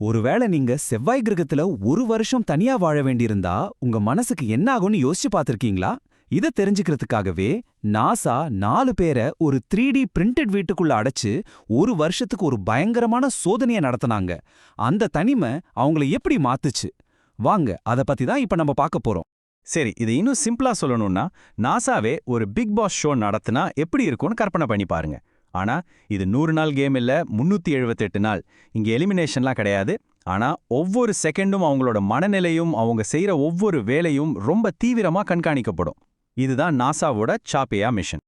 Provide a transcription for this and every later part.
ஒருவேளை நீங்க செவ்வாய் கிரகத்துல ஒரு வருஷம் தனியா வாழ வேண்டியிருந்தா உங்க மனசுக்கு என்ன ஆகும்னு யோசிச்சு பார்த்திருக்கீங்களா? இத தெரிஞ்சுக்கிறதுக்காகவே நாசா நாலு பேரை ஒரு த்ரீ டி பிரிண்டட் வீட்டுக்குள்ள அடைச்சு ஒரு வருஷத்துக்கு ஒரு பயங்கரமான சோதனைய நடத்துனாங்க. அந்த தனிமை அவங்கள எப்படி மாத்துச்சு? வாங்க அத பத்தி தான் இப்ப நம்ம பார்க்க போறோம். சரி இது இன்னும் சிம்பிளா சொல்லணும்னா நாசாவே ஒரு பிக் பாஸ் ஷோ நடத்தினா எப்படி இருக்கும்னு கற்பனை பண்ணி பாருங்க. ஆனா இது நூறு நாள் கேம் இல்ல முன்னூத்தி எழுபத்தெட்டு நாள். இங்க எலிமினேஷன்லாம் கிடையாது. ஆனா ஒவ்வொரு செகண்டும் அவங்களோட மனநிலையும் அவங்க செய்யற ஒவ்வொரு வேலையும் ரொம்ப தீவிரமா கண்காணிக்கப்படும். இதுதான் நாசாவோட சாப்பேயா மிஷன்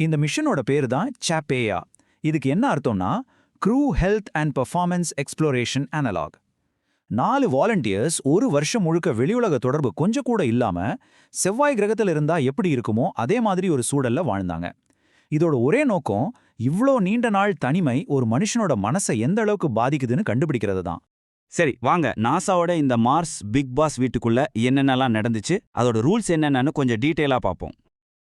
இந்த மிஷனோட பேரு தான் சாப்பேயா. இதுக்கு என்ன அர்த்தம்னா crew health and performance exploration analog நாலு வாலண்டியர்ஸ் ஒரு வருஷம் முழுக்க வெளியுலக தொடர்பு கொஞ்சம் கூட இல்லாம செவ்வாய் கிரகத்துல இருந்தா எப்படி இருக்குமோ அதே மாதிரி ஒரு சூழல்ல வாழ்ந்தாங்க. இதோட ஒரே நோக்கம் இவ்ளோ நீண்ட நாள் தனிமை ஒரு மனுஷனோட மனசை எந்த அளவுக்கு பாதிக்குதுன்னு கண்டுபிடிக்கிறது தான். சரி வாங்க. நாசாவோட இந்த மார்ஸ் பிக் பாஸ் வீட்டுக்குள்ள என்னென்னலாம் நடந்துச்சு அதோட ரூல்ஸ் என்னென்னு கொஞ்சம் டீட்டெயிலாக பார்ப்போம்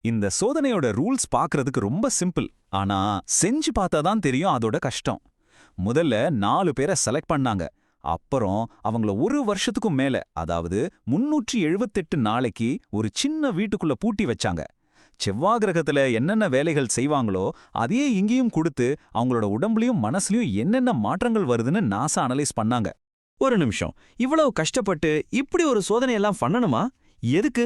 இந்த சோதனையோட ரூல்ஸ் பார்க்கறதுக்கு ரொம்ப சிம்பிள். ஆனா செஞ்சு பார்த்தா தான் தெரியும் அதோட கஷ்டம். முதல்ல நாலு பேரை செலக்ட் பண்ணாங்க. அப்புறம் அவங்கள ஒரு வருஷத்துக்கும் மேல அதாவது முன்னூற்றி எழுபத்தெட்டு நாளைக்கு ஒரு சின்ன வீட்டுக்குள்ள பூட்டி வச்சாங்க. செவ்வாய் கிரகத்துல என்னென்ன வேலைகள் செய்வாங்களோ அதையே இங்கேயும் கொடுத்து அவங்களோட உடம்புலயும் மனசுலயும் என்னென்ன மாற்றங்கள் வருதுன்னு நாசா அனலைஸ் பண்ணாங்க. ஒரு நிமிஷம். இவ்வளவு கஷ்டப்பட்டு இப்படி ஒரு சோதனையெல்லாம் பண்ணணுமா? எதுக்கு?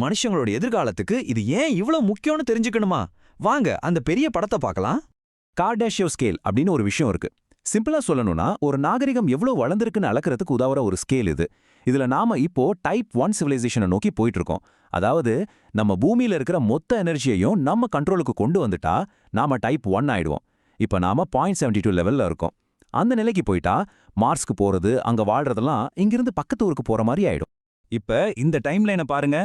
மனுஷங்களோட எதிர்காலத்துக்கு இது ஏன் இவ்வளவு முக்கியம்னு தெரிஞ்சுக்கணுமா? வாங்க அந்த பெரிய படத்தை பார்க்கலாம். கார்டாஷியோ ஸ்கேல் அப்படின்னு ஒரு விஷயம் இருக்கு. சிம்பிளா சொல்லணும்னா ஒரு நாகரிகம் எவ்வளவு வளர்ந்திருக்குன்னு அளக்கிறதுக்கு உதவுற ஒரு ஸ்கேல் இது. இதுல நாம இப்போ டைப் ஒன் சிவிலைசேஷனை நோக்கி போயிட்டு இருக்கோம் அதாவது நம்ம பூமியில இருக்கிற மொத்த எனர்ஜியையும் நம்ம கண்ட்ரோலுக்கு கொண்டு வந்துட்டா நாம டைப் ஒன் ஆயிடுவோம். இப்போ நாம பாயிண்ட் செவன்டி டூ லெவல்ல இருக்கோம். அந்த நிலைக்கு போயிட்டா மார்ஸ்க்கு போறது அங்க வாழ்றதெல்லாம் இங்கிருந்து பக்கத்து ஊருக்கு போற மாதிரி ஆயிடும். இப்ப இந்த டைம்லைனை பாருங்க.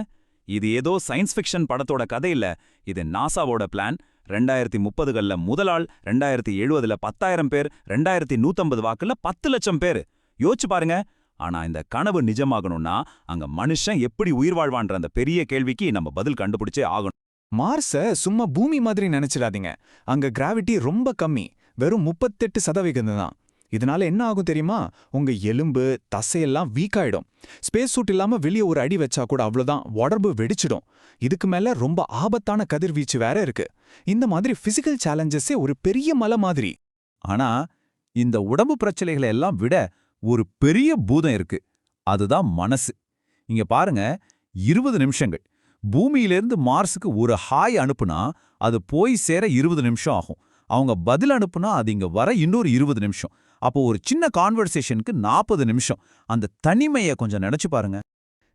இது ஏதோ சயின்ஸ் ஃபிக்ஷன் படத்தோட கதை இல்ல. இது நாசாவோட பிளான் ரெண்டாயிரத்தி முப்பதுகள்ல முதலாள் ரெண்டாயிரத்தி எழுபதுல பத்தாயிரம் பேர் ரெண்டாயிரத்தி நூத்தம்பது வாக்குல பத்து லட்சம் பேர். யோசிச்சு பாருங்க. ஆனா இந்த கனவு நிஜமாகணும்னா அங்க மனுஷன் எப்படி உயிர் வாழ்வான்ற அந்த பெரிய கேள்விக்கு நம்ம பதில் கண்டுபிடிச்சே ஆகணும். மார்ஸ சும்மா பூமி மாதிரி நினைச்சிடாதீங்க. அங்க கிராவிட்டி ரொம்ப கம்மி. வெறும் முப்பத்தெட்டு சதவிகிதம் தான். இதனால என்ன ஆகும் தெரியுமா? உங்க எலும்பு தசையெல்லாம் வீக் ஆயிடும். ஸ்பேஸ் சூட் இல்லாம வெளியே ஒரு அடி வச்சா கூட அவ்வளவுதான் உடம்பு வெடிச்சிடும். இதுக்கு மேல ரொம்ப ஆபத்தான கதிர்வீச்சு வேற இருக்கு. இந்த மாதிரி பிசிக்கல் சேலஞ்சஸே ஒரு பெரிய மலை மாதிரி. ஆனா இந்த உடம்பு பிரச்சனைகளை எல்லாம் விட ஒரு பெரிய பூதம் இருக்கு. அதுதான் மனசு. இங்க பாருங்க இருபது நிமிஷங்கள். பூமியிலேருந்து மார்ஸுக்கு ஒரு ஹாய் அனுப்புனா அது போய் சேர இருபது நிமிஷம் ஆகும். அவங்க பதில் அனுப்புனா அது இங்க வர இன்னொரு இருபது நிமிஷம். அப்போ ஒரு சின்ன கான்வர்சேஷனுக்கு நாற்பது நிமிஷம். அந்த தனிமையை கொஞ்சம் நினைச்சு பாருங்க.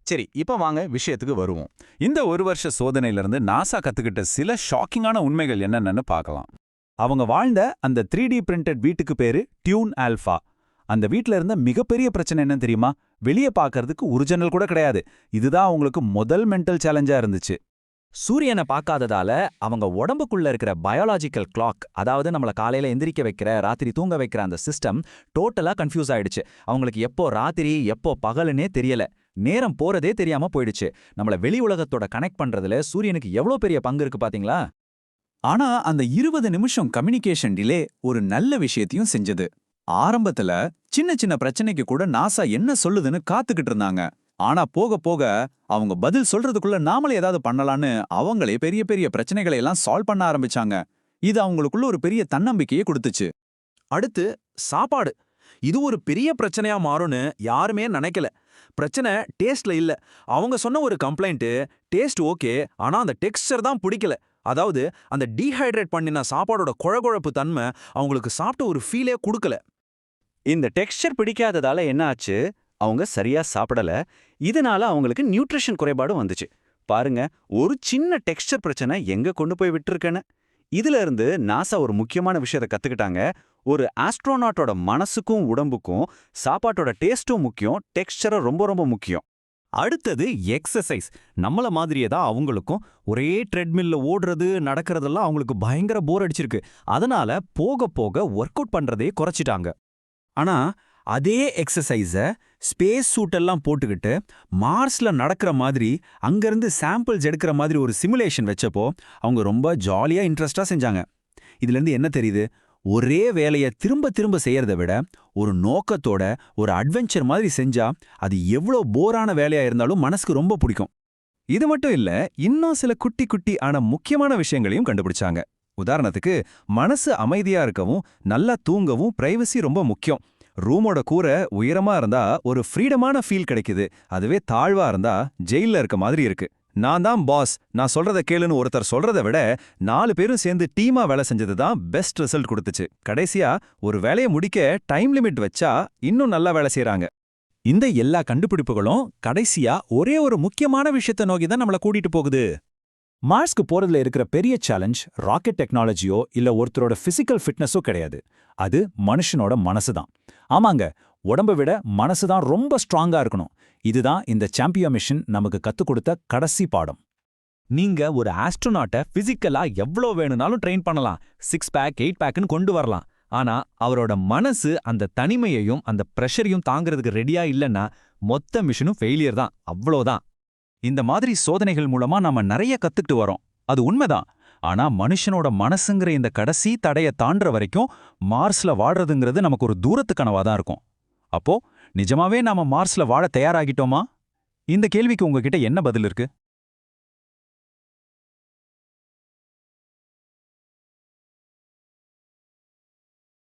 சரி இப்ப வாங்க விஷயத்துக்கு வருவோம். இந்த ஒரு வருஷ சோதனையிலிருந்து நாசா கத்துக்கிட்ட சில ஷாக்கிங்கான உண்மைகள் என்னென்னு பார்க்கலாம். அவங்க வாழ்ந்த அந்த த்ரீ டி பிரிண்டட் வீட்டுக்கு பேரு டியூன் ஆல்ஃபா அந்த வீட்ல இருந்த மிகப்பெரிய பிரச்சனை என்ன தெரியுமா? வெளியே பார்க்கறதுக்கு ஒரிஜினல் கூட கிடையாது. இதுதான் அவங்களுக்கு முதல் மென்டல் சேலஞ்சா இருந்துச்சு. சூரியனை பார்க்காததால அவங்க உடம்புக்குள்ள இருக்கிற பயாலாஜிக்கல் கிளாக் அதாவது நம்மள காலையில எந்திரிக்க வைக்கிற ராத்திரி தூங்க வைக்கிற அந்த சிஸ்டம் டோட்டலா கன்ஃபியூஸ் ஆயிடுச்சு. அவங்களுக்கு எப்போ ராத்திரி எப்போ பகலுன்னே தெரியல. நேரம் போறதே தெரியாம போயிடுச்சு. நம்மள வெளி உலகத்தோட கனெக்ட் பண்றதுல சூரியனுக்கு எவ்வளவு பெரிய பங்கு இருக்கு பாத்தீங்களா? ஆனா அந்த இருபது நிமிஷம் கம்யூனிகேஷன் டிலே ஒரு நல்ல விஷயத்தையும் செஞ்சது. ஆரம்பத்துல சின்ன சின்ன பிரச்சனைக்கு கூட நாசா என்ன சொல்லுதுன்னு காத்துக்கிட்டு இருந்தாங்க. ஆனா போக போக அவங்க பதில் சொல்றதுக்குள்ள நாமளே ஏதாவது பண்ணலான்னு அவங்களே பெரிய பெரிய பிரச்சனைகளை எல்லாம் சால்வ் பண்ண ஆரம்பிச்சாங்க. இது அவங்களுக்குள்ள ஒரு பெரிய தன்னம்பிக்கையை கொடுத்துச்சு. அடுத்து சாப்பாடு. இது ஒரு பெரிய பிரச்சனையா மாறும்னு யாருமே நினைக்கல. பிரச்சனை டேஸ்ட்ல இல்ல. அவங்க சொன்ன ஒரு கம்ப்ளைண்ட் டேஸ்ட் ஓகே ஆனா அந்த டெக்ஸ்டர் தான் பிடிக்கல. அதாவது அந்த டீஹைட்ரேட் பண்ணின சாப்பாடோட குழகுழப்பு தன்மை அவங்களுக்கு சாப்பிட்ட ஒரு ஃபீலே கொடுக்கல. இந்த டெக்ஸ்சர் பிடிக்காததால என்ன ஆச்சு? அவங்க சரியா சாப்பிடல. இதனால அவங்களுக்கு நியூட்ரிஷன் குறைபாடும் வந்துச்சு. பாருங்க ஒரு சின்ன டெக்ஸ்சர் பிரச்சனை எங்க கொண்டு போய் விட்டுருக்கேன்னு. இதுல இருந்து நாசா ஒரு முக்கியமான விஷயத்தை கத்துக்கிட்டாங்க. ஒரு ஆஸ்ட்ரோநாட்டோட மனசுக்கும் உடம்புக்கும் சாப்பாட்டோட டேஸ்ட்டும் முக்கியம் டெக்ஸ்சரும் ரொம்ப ரொம்ப முக்கியம். அடுத்தது எக்ஸசைஸ் நம்மள மாதிரியே தான் அவங்களுக்கும். ஒரே ட்ரெட்மில்ல ஓடுறது நடக்கிறதெல்லாம் அவங்களுக்கு பயங்கர போர் அடிச்சிருக்கு. அதனால போக போக ஒர்க் அவுட் பண்றதே குறைச்சிட்டாங்க. ஆனா அதே எக்ஸசைஸ ஸ்பேஸ் சூட்டெல்லாம் போட்டுக்கிட்டு மார்ஸ்ல நடக்கிற மாதிரி அங்கேருந்து சாம்பிள்ஸ் எடுக்கிற மாதிரி ஒரு சிமுலேஷன் வச்சப்போ அவங்க ரொம்ப ஜாலியா இன்ட்ரெஸ்டாக செஞ்சாங்க. இதுல இருந்து என்ன தெரியுது? ஒரே வேலைய திரும்ப திரும்ப செய்யறத விட ஒரு நோக்கத்தோட ஒரு அட்வென்ச்சர் மாதிரி செஞ்சா அது எவ்வளோ போரான வேலையா இருந்தாலும் மனசுக்கு ரொம்ப பிடிக்கும். இது மட்டும் இல்ல இன்னும் சில குட்டி குட்டி ஆன முக்கியமான விஷயங்களையும் கண்டுபிடிச்சாங்க. உதாரணத்துக்கு மனசு அமைதியா இருக்கவும் நல்லா தூங்கவும் பிரைவசி ரொம்ப முக்கியம். ரூமோட கூரை உயரமா இருந்தா ஒரு ஃப்ரீடமான ஃபீல் கிடைக்குது. அதுவே தாழ்வா இருந்தா ஜெயில்ல இருக்க மாதிரி இருக்கு. நான் தான் பாஸ் நான் சொல்றத கேளுன்னு ஒருத்தர் சொல்றத விட நாலு பேரும் சேர்ந்து டீமா வேலை செஞ்சது தான் பெஸ்ட் ரிசல்ட் கொடுத்துச்சு. கடைசியா ஒரு வேலையை முடிக்க டைம் லிமிட் வச்சா இன்னும் நல்லா வேலை செய்யறாங்க இந்த எல்லா கண்டுபிடிப்புகளும் கடைசியா ஒரே ஒரு முக்கியமான விஷயத்தை நோக்கி தான் நம்மள கூட்டிட்டு போகுது. மார்ஸ்க்கு போறதுல இருக்கிற பெரிய சேலஞ்ச் ராக்கெட் டெக்னாலஜியோ இல்ல ஒருத்தரோட பிசிக்கல் ஃபிட்னஸோ கிடையாது. அது மனுஷனோட மனசு தான் ஆமாங்க உடம்பை விட மனசு தான் ரொம்ப ஸ்ட்ராங்கா இருக்கணும். இதுதான் இந்த சாம்பியன் மிஷன் நமக்கு கத்துக் கொடுத்த கடைசி பாடம். நீங்க ஒரு ஆஸ்ட்ரோநாட்டை பிசிக்கலா எவ்வளோ வேணும்னாலும் ட்ரெயின் பண்ணலாம். சிக்ஸ் பேக் எயிட் பேக்னு கொண்டு வரலாம். ஆனா அவரோட மனசு அந்த தனிமையையும் அந்த ப்ரெஷரையும் தாங்கிறதுக்கு ரெடியா இல்லைன்னா மொத்த மிஷனும் ஃபெயிலியர் தான். அவ்வளோதான். இந்த மாதிரி சோதனைகள் மூலமா நாம நிறைய கத்துக்கிட்டு வரோம். அது உண்மைதான். ஆனா மனுஷனோட மனசுங்கிற இந்த கடைசி தடைய தாண்டுற வரைக்கும் மார்ஸ்ல வாடுறதுங்கிறது நமக்கு ஒரு தூரத்து கனவா தான் இருக்கும். அப்போ நிஜமாவே நாம மார்ஸ்ல வாழ தயாராகிட்டோமா? இந்த கேள்விக்கு உங்ககிட்ட என்ன பதில் இருக்கு?